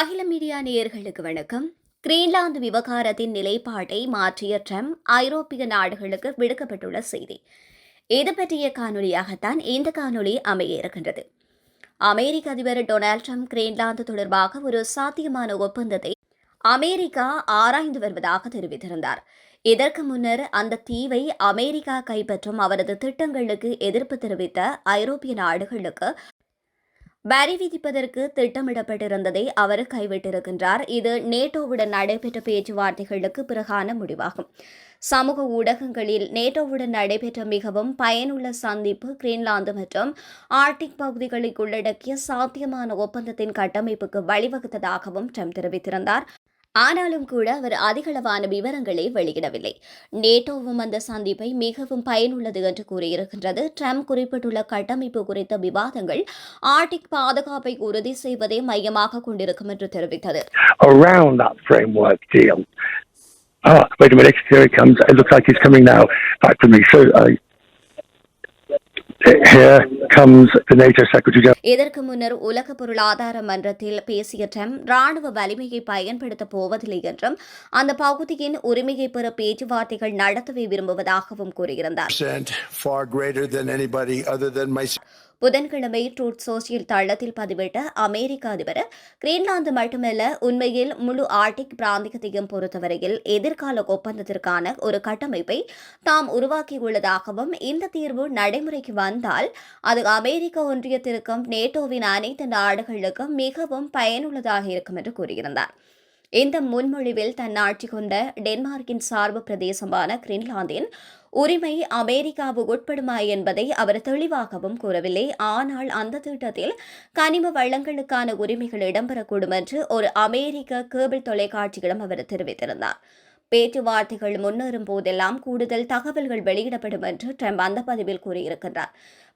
அகில மீடியா நேயர்களுக்கு வணக்கம். கிரீன்லாந்து விவகாரத்தின் நிலைப்பாட்டை மாற்றிய ட்ரம்ப் ஐரோப்பிய நாடுகளுக்கு விடுக்கப்பட்டுள்ள செய்தி. இது பற்றிய காணொலியாகத்தான் இந்த காணொலி அமைய இருக்கின்றது அமெரிக்க அதிபர் டொனால்ட் ட்ரம்ப் கிரீன்லாந்து தொடர்பாக ஒரு சாத்தியமான ஒப்பந்தத்தை அமெரிக்கா ஆராய்ந்து வருவதாக தெரிவித்திருந்தார். இதற்கு முன்னர் அந்த தீவை அமெரிக்கா கைப்பற்றும் அவரது திட்டங்களுக்கு எதிர்ப்பு தெரிவித்த ஐரோப்பிய நாடுகளுக்கு வரி விதிப்பதற்கு திட்டமிடப்பட்டிருந்ததை அவர் கைவிட்டிருக்கின்றார். இது நேட்டோவுடன் நடைபெற்ற பேச்சுவார்த்தைகளுக்கு பிறகான முடிவாகும். சமூக ஊடகங்களில் நேட்டோவுடன் நடைபெற்ற மிகவும் பயனுள்ள சந்திப்பு கிரீன்லாந்து மற்றும் ஆர்டிக் பகுதிகளை உள்ளடக்கிய சாத்தியமான ஒப்பந்தத்தின் கட்டமைப்புக்கு வழிவகுத்ததாகவும் ட்ரம்ப் தெரிவித்திருந்தார். ஆனாலும் கூட அவர் அதிகளவான விவரங்களை வெளியிடவில்லை. நேட்டோவும் அந்த சந்திப்பை மிகவும் பயனுள்ளது என்று கூறியிருக்கின்றது. ட்ரம்ப் குறிப்பிட்டுள்ள கட்டமைப்பு குறித்த விவாதங்கள் ஆர்டிக் பாதுகாப்பை உறுதி செய்வதை மையமாக கொண்டிருக்கும் என்று தெரிவித்தது. Uh, wait a minute, here he comes. It looks like he's coming now. Back to me. So, uh, இதற்கு முன்னர் உலக பொருளாதார மன்றத்தில் பேசிய ட்ரம்ப் ராணுவ வலிமையை பயன்படுத்தப் போவதில்லை என்றும் அந்த பகுதியின் உரிமையை பெற பேச்சுவார்த்தைகள் நடத்தவே விரும்புவதாகவும் கூறியிருந்தார். புதன்கிழமை ட்ரூத் சோசியல் தளத்தில் பதிவிட்ட அமெரிக்க அதிபர் கிரீன்லாந்து மட்டுமல்ல உண்மையில் முழு ஆர்டிக் பிராந்தியத்தையும் பொறுத்தவரையில் எதிர்கால ஒப்பந்தத்திற்கான ஒரு கட்டமைப்பை தாம் உருவாக்கியுள்ளதாகவும் இந்த தீர்வு நடைமுறைக்கு வந்தால் அது அமெரிக்க ஒன்றியத்திற்கும் நேட்டோவின் அனைத்து நாடுகளுக்கும் மிகவும் பயனுள்ளதாக இருக்கும் என்று கூறியிருந்தார். இந்த முன்மொழிவில் தன் ஆட்சி கொண்ட டென்மார்க்கின் சார்பு பிரதேசமான கிரீன்லாந்தின் உரிமை அமெரிக்காவு உட்படுமா என்பதை அவர் தெளிவாகவும் கூறவில்லை. ஆனால் அந்த திட்டத்தில் கனிம வளங்களுக்கான உரிமைகள் இடம்பெறக்கூடும் என்று ஒரு அமெரிக்க கேபிள் தொலைக்காட்சியிடம் அவர் தெரிவித்திருந்தார். பேச்சுவார்த்தைகள் முன்னேறும் போதெல்லாம் கூடுதல் தகவல்கள் வெளியிடப்படும் என்று ட்ரம்ப் அந்த பதிவில் கூறியிருக்கின்றார்.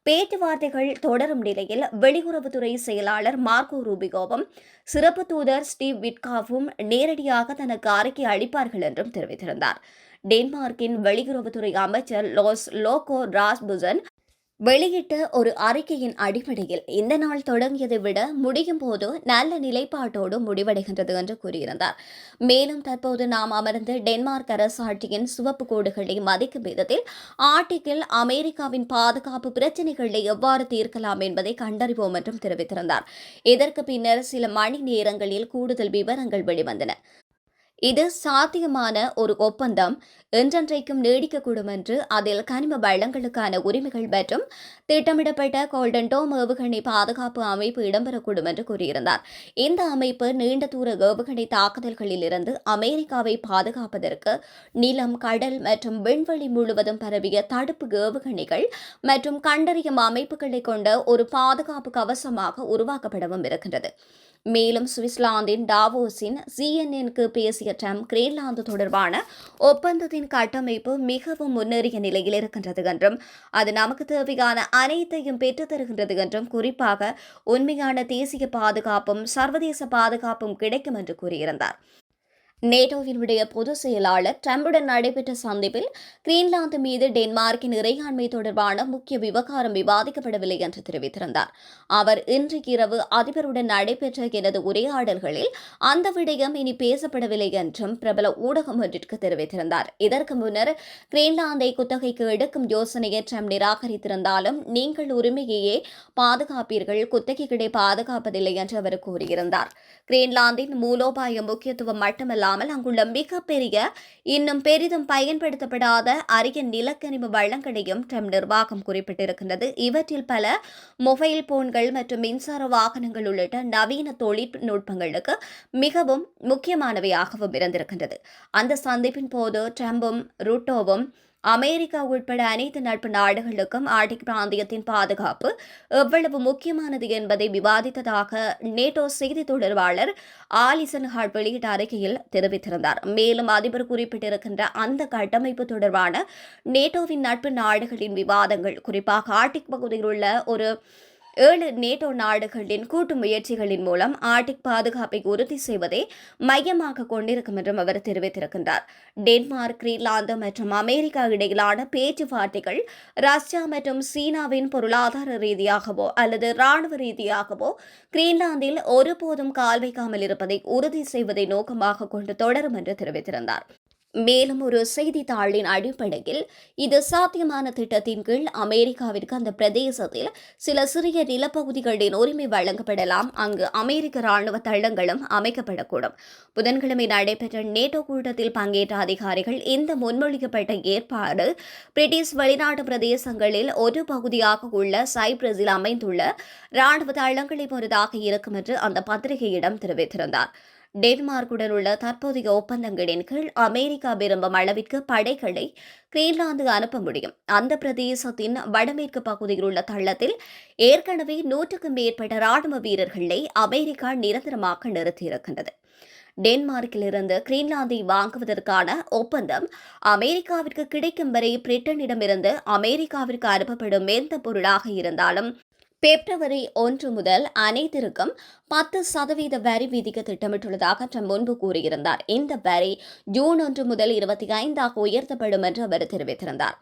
பேச்சுவார்த்தைகள் தொடரும் நிலையில் வெளியுறவுத்துறை செயலாளர் மார்க்கோ ரூபிகோவும் சிறப்பு தூதர் ஸ்டீவ் விட்காவும் நேரடியாக தனக்கு அறிக்கை அளிப்பார்கள் என்றும் தெரிவித்திருந்தார். டென்மார்க்கின் வெளியுறவுத்துறை அமைச்சர் லோஸ் லோகோ ராஸ்புசன் வெளியிட்ட ஒரு அறிக்கையின் அடிப்படையில் இந்த நாள் தொடங்கியதை விட முடியும் போது நல்ல நிலைப்பாட்டோடு முடிவடைகின்றது என்று கூறியிருந்தார். மேலும் தற்போது நாம் அமர்ந்து டென்மார்க் அரசாட்சியின் சிவப்பு கோடுகளை மதிக்கும் விதத்தில் ஆர்டிக்கில் அமெரிக்காவின் பாதுகாப்பு பிரச்சினைகளை எவ்வாறு தீர்க்கலாம் என்பதை கண்டறிவோம் என்றும் தெரிவித்திருந்தார். இதற்கு பின்னர் சில மணி நேரங்களில் கூடுதல் விவரங்கள் வெளிவந்தன. இது சாத்தியமான ஒரு ஒப்பந்தம். என்றென்றைக்கும் நீடிக்கக்கூடும் என்று அதில் கனிம வளங்களுக்கான உரிமைகள் மற்றும் திட்டமிடப்பட்ட கோல்டன் டோம் ஏவுகணை பாதுகாப்பு அமைப்பு இடம்பெறக்கூடும் என்று கூறியிருந்தார். இந்த அமைப்பு நீண்ட தூர ஏவுகணை தாக்குதல்களில் இருந்து அமெரிக்காவை பாதுகாப்பதற்கு நிலம் கடல் மற்றும் விண்வெளி முழுவதும் பரவிய தடுப்பு ஏவுகணைகள் மற்றும் கண்டறியும் அமைப்புகளை கொண்ட ஒரு பாதுகாப்பு கவசமாக உருவாக்கப்படவும் இருக்கின்றது. மேலும் சுவிட்சர்லாந்தின் டாவோஸின் சிஎன்என்க்கு பேசிய ட்ரம்ப் கிரீன்லாந்து தொடர்பான ஒப்பந்தத்தின் கட்டமைப்பு மிகவும் முன்னேறிய நிலையில் இருக்கின்றது என்றும் அது நமக்கு தேவையான அனைத்தையும் பெற்றுத் தருகின்றது என்றும் குறிப்பாக உண்மையான தேசிய பாதுகாப்பும் சர்வதேச பாதுகாப்பும் கிடைக்கும் என்று கூறியிருந்தார். நேட்டோவினுடைய பொதுச் செயலாளர் டிரம்புடன் நடைபெற்ற சந்திப்பில் கிரீன்லாந்து மீது டென்மார்க்கின் இறையாண்மை தொடர்பான முக்கிய விவகாரம் விவாதிக்கப்படவில்லை என்று தெரிவித்திருந்தார். அவர் இன்றைக்கு இரவு அதிபருடன் நடைபெற்ற எனது உரையாடல்களில் அந்த விடயம் இனி பேசப்படவில்லை என்றும் பிரபல ஊடகம் ஒன்றிற்கு தெரிவித்திருந்தார். இதற்கு முன்னர் கிரீன்லாந்தை குத்தகைக்கு எடுக்கும் யோசனையை ட்ரம்ப் நிராகரித்திருந்தாலும் நீங்கள் உரிமையையே பாதுகாப்பீர்கள் குத்தகைகளை பாதுகாப்பதில்லை என்று அவர் கூறியிருந்தார். கிரீன்லாந்தின் மூலோபாய முக்கியத்துவம் மட்டுமல்ல இல்லாமல் அங்குள்ள மிகப்பெரிய இன்னும் பெரிதும் பயன்படுத்தப்படாத அரிய நிலக்கனிம வளங்களையும் ட்ரம்ப் நிர்வாகம் குறிப்பிட்டிருக்கின்றது. இவற்றில் பல மொபைல் போன்கள் மற்றும் மின்சார வாகனங்கள் உள்ளிட்ட நவீன தொழில்நுட்பங்களுக்கு மிகவும் முக்கியமானவையாகவும் இருந்திருக்கின்றது. அந்த சந்திப்பின் போது ட்ரம்பும் ரூட்டோவும் அமெரிக்கா உட்பட அனைத்து நட்பு நாடுகளுக்கும் ஆர்டிக் பிராந்தியத்தின் பாதுகாப்பு எவ்வளவு முக்கியமானது என்பதை விவாதித்ததாக நேட்டோ செய்தி தொடர்பாளர் ஆலிசன் ஹார்ட் வெளியிட்ட அறிக்கையில் தெரிவித்திருந்தார். மேலும் அதிபர் குறிப்பிட்டிருக்கின்ற அந்த கட்டமைப்பு தொடர்பான நேட்டோவின் நட்பு நாடுகளின் விவாதங்கள் குறிப்பாக ஆர்டிக் பகுதியில் உள்ள ஒரு ஏழு நேட்டோ நாடுகளின் கூட்டு முயற்சிகளின் மூலம் ஆர்டிக் பாதுகாப்பை உறுதி செய்வதை மையமாக கொண்டிருக்கும் என்றும் அவர் தெரிவித்திருக்கின்றார். டென்மார்க் கிரீன்லாந்து மற்றும் அமெரிக்கா இடையிலான பேச்சுவார்த்தைகள் ரஷ்யா மற்றும் சீனாவின் பொருளாதார ரீதியாகவோ அல்லது ராணுவ ரீதியாகவோ கிரீன்லாந்தில் ஒருபோதும் கால் வைக்காமல் இருப்பதை உறுதி செய்வதை நோக்கமாக கொண்டு தொடரும் என்று தெரிவித்திருந்தார். மேலும் ஒரு செய்தித்தாளின் அடிப்படையில் இது சாத்தியமான திட்டத்தின் கீழ் அமெரிக்காவிற்கு அந்த பிரதேசத்தில் சில சிறிய நிலப்பகுதிகளின் உரிமை வழங்கப்படலாம். அங்கு அமெரிக்க ராணுவ தளங்களும் அமைக்கப்படக்கூடும். புதன்கிழமை நடைபெற்ற நேட்டோ கூட்டத்தில் பங்கேற்ற அதிகாரிகள் இந்த முன்மொழிக்கப்பட்ட ஏற்பாடு பிரிட்டிஷ் வெளிநாட்டு பிரதேசங்களில் ஒரு பகுதியாக உள்ள சைப்ரஸில் அமைந்துள்ள ராணுவ தளங்களை பொறுத்தாக இருக்கும் என்று அந்த பத்திரிகையிடம் தெரிவித்திருந்தார். டென்மார்க்குடன் உள்ள தற்போதைய ஒப்பந்தங்களின் கீழ் அமெரிக்கா விரும்பும் அளவிற்கு படைகளை கிரீன்லாந்து அனுப்ப முடியும். அந்த பிரதேசத்தின் வடமேற்கு பகுதியில் உள்ள தள்ளத்தில் ஏற்கனவே நூற்றுக்கும் மேற்பட்ட ராணுவ வீரர்களை அமெரிக்கா நிரந்தரமாக நிறுத்தியிருக்கின்றது. டென்மார்க்கிலிருந்து கிரீன்லாந்தை வாங்குவதற்கான ஒப்பந்தம் அமெரிக்காவிற்கு கிடைக்கும் வரை பிரிட்டனிடமிருந்து அமெரிக்காவிற்கு அனுப்பப்படும் எந்த பொருளாக இருந்தாலும் பிப்ரவரி ஒன்று முதல் அனைத்திற்கும் பத்து சதவீத வரி விதிக்க திட்டமிட்டுள்ளதாக ட்ரம்ப் முன்பு கூறியிருந்தார். இந்த வரி ஜூன் ஒன்று முதல் இருபத்தி ஐந்தாக உயர்த்தப்படும் என்று அவர் தெரிவித்திருந்தார்.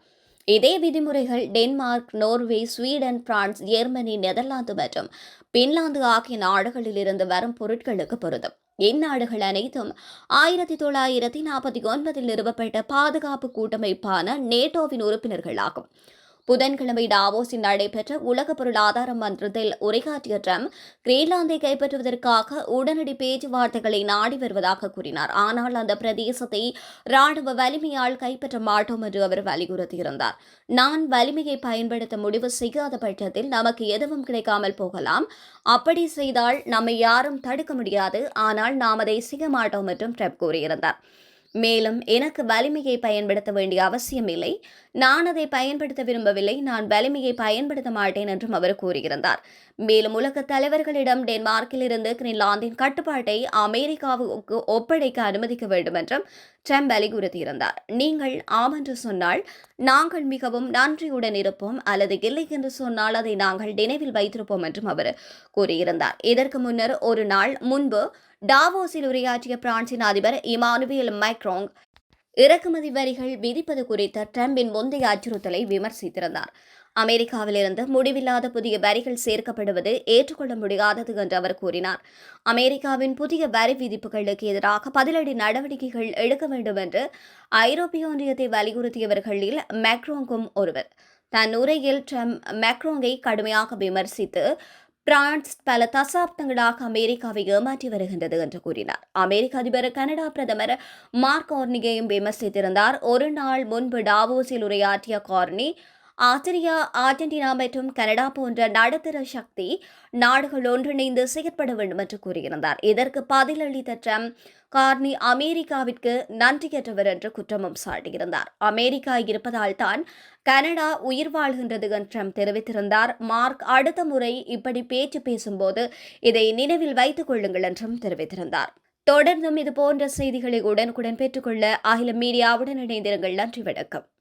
இதே விதிமுறைகள் Denmark Norway Sweden France Germany Netherlands மற்றும் பின்லாந்து ஆகிய நாடுகளில் இருந்து வரும் பொருட்களுக்கு பொருந்தும். இந்நாடுகள் அனைத்தும் ஆயிரத்தி தொள்ளாயிரத்தி நாற்பத்தி ஒன்பதில் நிறுவப்பட்ட பாதுகாப்பு கூட்டமைப்பான நேட்டோவின் உறுப்பினர்களாகும். புதன்கிழமை டாவோஸில் நடைபெற்ற உலக பொருளாதார மன்றத்தில் உரையாற்றிய ட்ரம்ப் கிரீன்லாந்தை கைப்பற்றுவதற்காக உடனடி பேச்சுவார்த்தைகளை நாடி வருவதாக கூறினார். ஆனால் அந்த பிரதேசத்தை ராணுவ வலிமையால் கைப்பற்ற மாட்டோம் என்று அவர் வலியுறுத்தியிருந்தார். நான் வலிமையை பயன்படுத்த முடிவு செய்யாத பட்சத்தில் நமக்கு எதுவும் கிடைக்காமல் போகலாம். அப்படி செய்தால் நம்மை யாரும் தடுக்க முடியாது. ஆனால் நாம் அதை செய்ய மாட்டோம் என்றும் ட்ரம்ப் கூறியிருந்தார். மேலும் எனக்கு வலிமையை பயன்படுத்த வேண்டிய அவசியமில்லை நான் அதை பயன்படுத்த விரும்பவில்லை. நான் வலிமையை பயன்படுத்த மாட்டேன் என்றும் அவர் கூறியிருந்தார் மேலும் உலக தலைவர்களிடம் டென்மார்க்கில் இருந்து கிரீன்லாந்தின் கட்டுப்பாட்டை அமெரிக்காவுக்கு ஒப்படைக்க அனுமதிக்க வேண்டும் என்றும் ட்ரம்ப் வலியுறுத்தியிருந்தார். நீங்கள் ஆம் என்று சொன்னால் நாங்கள் மிகவும் நன்றியுடன் இருப்போம் அல்லது இல்லை என்று சொன்னால் அதை நாங்கள் நினைவில் வைத்திருப்போம் என்றும் அவர் கூறியிருந்தார். இதற்கு முன்னர் ஒரு நாள் முன்பு டாவோஸில் உரையாற்றிய பிரான்சின் அதிபர் இமானுவேல் மைக்ரோங் இறக்குமதி வரிகள் விதிப்பது குறித்த ட்ரம்பின் முந்தைய அச்சுறுத்தலை விமர்சித்திருந்தார். அமெரிக்காவிலிருந்து முடிவில்லாத புதிய வரிகள் சேர்க்கப்படுவது ஏற்றுக்கொள்ள முடியாதது என்று அவர் கூறினார். அமெரிக்காவின் புதிய வரி விதிப்புகளுக்கு எதிராக பதிலடி நடவடிக்கைகள் எடுக்க வேண்டும் என்று ஐரோப்பிய ஒன்றியத்தை வலியுறுத்தியவர்களில் மேக்ரோங்கும் ஒருவர். தன் உரையில் ட்ரம்ப் மேக்ரோங்கை கடுமையாக விமர்சித்து பிரான்ஸ் பல தசாப்தங்களாக அமெரிக்காவை ஏமாற்றி வருகின்றது என்று கூறினார். அமெரிக்க அதிபர் கனடா பிரதமர் மார்க் கார்னிகையும் விமர்சித்திருந்தார். ஒரு நாள் முன்பு டாவோஸில் உரையாற்றிய கார்னி ஆஸ்திரியா ஆர்ஜென்டினா மற்றும் கனடா போன்ற நடுத்தர சக்தி நாடுகள் ஒன்றிணைந்து செயற்பட வேண்டும் என்று கூறியிருந்தார். இதற்கு பதிலளித்த ட்ரம்ப் கார்னி அமெரிக்காவிற்கு நன்றியற்றவர் என்று குற்றமும் சாட்டியிருந்தார். அமெரிக்கா இருப்பதால் தான் கனடா உயிர் வாழ்கின்றது என்று ட்ரம்ப் தெரிவித்திருந்தார். மார்க் அடுத்த முறை இப்படி பேச்சு பேசும்போது இதை நினைவில் வைத்துக் கொள்ளுங்கள் என்றும் தெரிவித்திருந்தார். தொடர்ந்தும் இது போன்ற செய்திகளை உடனுக்குடன் பெற்றுக்கொள்ள அகில மீடியாவுடன் இணைந்திருங்கள். நன்றி வணக்கம்.